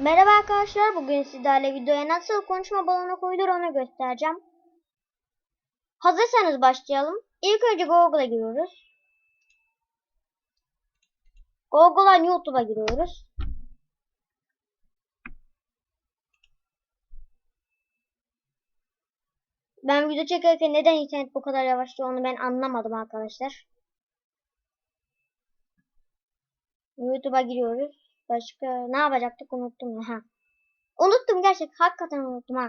Merhaba arkadaşlar. Bugün sizlerle videoya nasıl konuşma balonu koyulur onu göstereceğim. Hazırsanız başlayalım. İlk önce Google'a giriyoruz. Google'dan YouTube'a giriyoruz. Ben video çekerken neden internet bu kadar yavaşlıyor onu ben anlamadım arkadaşlar. YouTube'a giriyoruz. Başka ne yapacaktık unuttum. Ha. Unuttum gerçek hakikaten unuttum ha.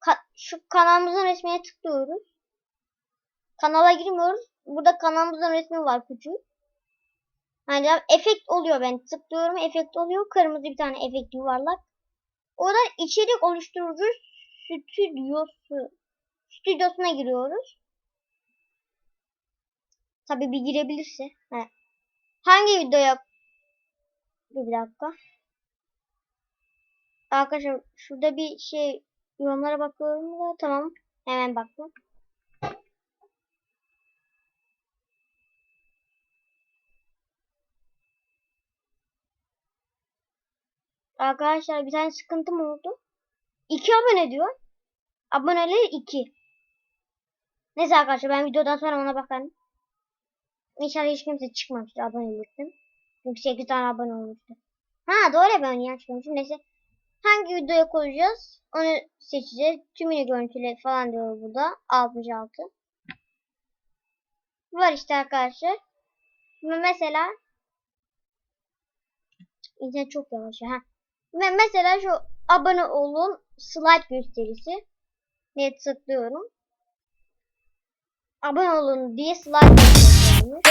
Ka- şu kanalımızın resmine tıklıyoruz. Kanala girmiyoruz. Burada kanalımızın resmi var küçük. Hani efekt oluyor ben tıklıyorum efekt oluyor. Kırmızı bir tane efekt yuvarlak. Oradan içerik oluşturucu stüdyosu stüdyosuna giriyoruz. Tabi bir girebilirse. He. Hangi videoya bir dakika. Arkadaşlar şurada bir şey yorumlara bakıyorum da tamam. Hemen baktım. Arkadaşlar bir tane sıkıntım oldu. 2 abone diyor. Aboneleri 2. Neyse arkadaşlar ben videodan sonra ona bakarım. İnşallah hiç kimse çıkmamıştır abonelikten. Çünkü 8 tane abone olmuştu. Ha doğru ben yanlış görmüşüm. Neyse. Hangi videoya koyacağız? Onu seçeceğiz. Tümünü görüntüle falan diyor burada. 66. Var işte arkadaşlar. Mesela İnternet çok yavaş. Ha. Ve mesela şu abone olun slide gösterisi. Ne tıklıyorum. Abone olun diye slide gösteriyormuş.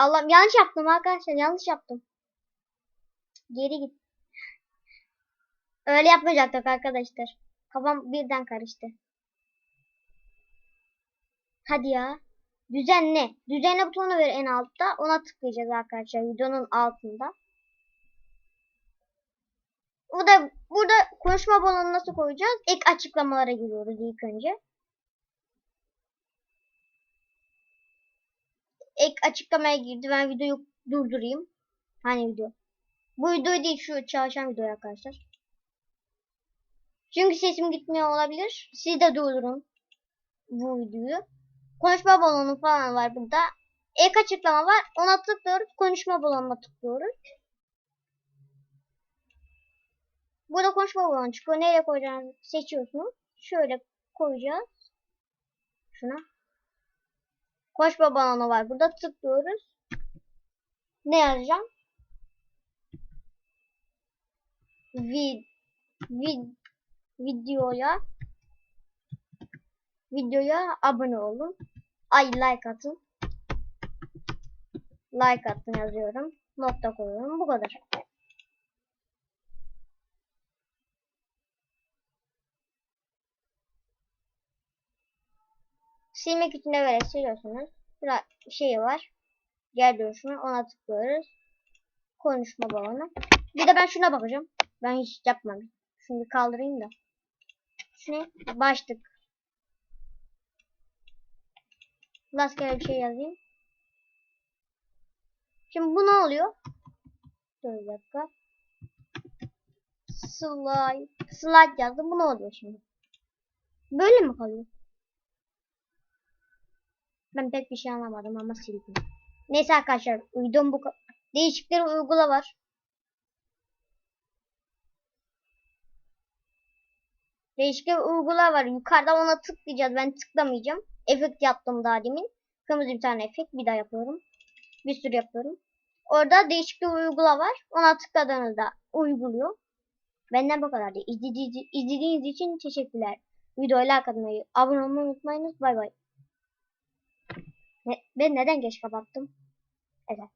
Allah'ım yanlış yaptım arkadaşlar yanlış yaptım. Geri git. Öyle yapmayacaktık arkadaşlar. Kafam birden karıştı. Hadi ya. Düzenle. Düzenle butonu ver en altta. Ona tıklayacağız arkadaşlar videonun altında. Burada burada konuşma balonu nasıl koyacağız? İlk açıklamalara giriyoruz ilk önce. İlk açıklamaya girdi. Ben videoyu durdurayım. Hani video? Bu video değil şu çalışan video arkadaşlar. Çünkü sesim gitmiyor olabilir. Siz de durdurun bu videoyu. Konuşma balonu falan var burada. İlk açıklama var. Ona tıklıyoruz. Konuşma balonuna tıklıyoruz. Burada konuşma balonu çıkıyor. Nereye koyacağını seçiyorsunuz. Şöyle koyacağız. Şuna. Konuşma balonu var. Burada tıklıyoruz. Ne yazacağım? Vid, vid, videoya videoya abone olun. Ay like atın. Like attım yazıyorum. Nokta koyuyorum. Bu kadar. Silmek için de böyle siliyorsunuz. Biraz şey var. Gel duruşuna ona tıklıyoruz. Konuşma balonu. Bir de ben şuna bakacağım. Ben hiç yapmadım. Şunu kaldırayım da. Şunu başlık. Rastgele bir şey yazayım. Şimdi bu ne oluyor? Dur bir dakika. Slide. Slide yazdım. Bu ne oluyor şimdi? Böyle mi kalıyor? Ben pek bir şey anlamadım ama sildim. Neyse arkadaşlar. Uydum bu değişikleri uygula var. Değişiklik uygula var. Yukarıda ona tıklayacağız. Ben tıklamayacağım. Efekt yaptım daha demin. Kırmızı bir tane efekt. Bir daha yapıyorum. Bir sürü yapıyorum. Orada değişiklik uygula var. Ona tıkladığınızda uyguluyor. Benden bu kadar. İzlediğiniz için teşekkürler. Videoyu like atmayı, abone olmayı unutmayınız. Bay bay. Ne, ben neden geç kapattım? Evet.